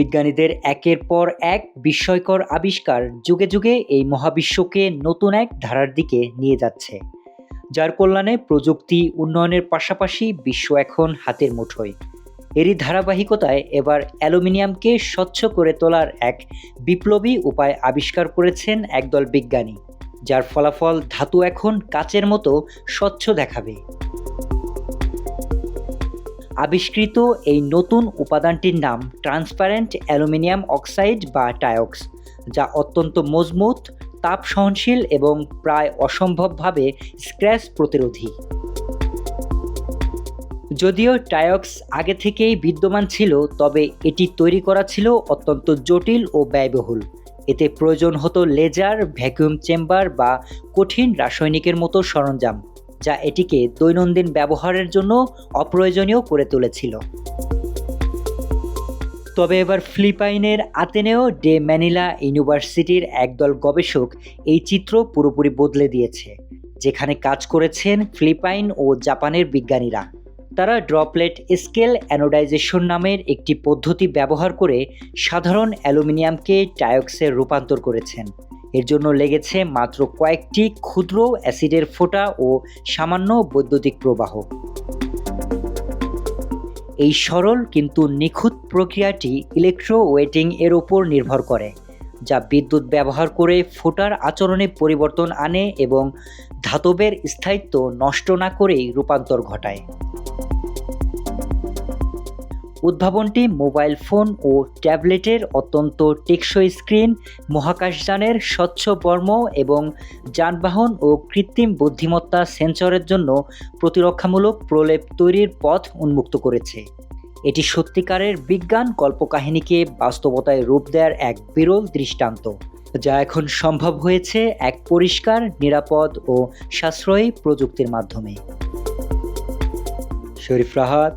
বিজ্ঞানীদের একের পর এক বিস্ময়কর আবিষ্কার যুগে যুগে এই মহাবিশ্বকে নতুন এক ধারার দিকে নিয়ে যাচ্ছে, যার কল্যাণে প্রযুক্তি উন্নয়নের পাশাপাশি বিশ্ব এখন হাতের মুঠোয়। এরই ধারাবাহিকতায় এবার অ্যালুমিনিয়ামকে স্বচ্ছ করে তোলার এক বিপ্লবী উপায় আবিষ্কার করেছেন একদল বিজ্ঞানী, যার ফলাফল ধাতু এখন কাচের মতো স্বচ্ছ দেখাবে। আবিষ্কৃত এই নতুন উপাদানটির নাম ট্রান্সপারেন্ট অ্যালুমিনিয়াম অক্সাইড বা টায়ক্স যা অত্যন্ত মজবুত, তাপ সহনশীল এবং প্রায় অসম্ভবভাবে স্ক্র্যাচ প্রতিরোধী। যদিও টায়ক্স আগে থেকেই বিদ্যমান ছিল, তবে এটি তৈরি করা ছিল অত্যন্ত জটিল ও ব্যয়বহুল। এতে প্রয়োজন হতো লেজার, ভ্যাকুয়াম চেম্বার বা কঠিন রাসায়নিকের মতো সরঞ্জাম। যা এটিকে দৈনন্দিন ব্যবহারের জন্য অপ্রয়োজনীয় করে তুলেছিল। তবে এবার ফিলিপাইনের আতেনেও ডে ম্যানিলা ইউনিভার্সিটির একদল গবেষক এই চিত্র পুরোপুরি বদলে দিয়েছে, যেখানে কাজ করেছেন ফিলিপাইন ও জাপানের বিজ্ঞানীরা। তারা ড্রপলেট স্কেল অ্যানোডাইজেশন নামের একটি পদ্ধতি ব্যবহার করে সাধারণ অ্যালুমিনিয়ামকে টায়ক্সে রূপান্তর করেছেন। এর জন্য লেগেছে মাত্র কয়েকটি ক্ষুদ্র অ্যাসিডের ফোঁটা ও সামান্য বৈদ্যুতিক প্রবাহ। এই সরল কিন্তু নিখুঁত প্রক্রিয়াটি ইলেকট্রো ওয়েটিং এর ওপর নির্ভর করে, যা বিদ্যুৎ ব্যবহার করে ফোটার আচরণে পরিবর্তন আনে এবং ধাতবের স্থায়িত্ব নষ্ট না করেই রূপান্তর ঘটায়। উদ্ভাবনটি মোবাইল ফোন ও ট্যাবলেটের অত্যন্ত টেকসই স্ক্রিন মহাকাশযানের স্বচ্ছ বর্ম এবং যানবাহন ও কৃত্রিম বুদ্ধিমত্তা সেন্সরের জন্য প্রতিরক্ষামূলক প্রলেপ তৈরির পথ উন্মুক্ত করেছে। এটি সত্যিকারের বিজ্ঞান কল্পকাহিনীকে বাস্তবতায় রূপ দেওয়ার এক বিরল দৃষ্টান্ত, যা এখন সম্ভব হয়েছে এক পরিষ্কার, নিরাপদ ও সাশ্রয়ী প্রযুক্তির মাধ্যমে। Sharif Rahat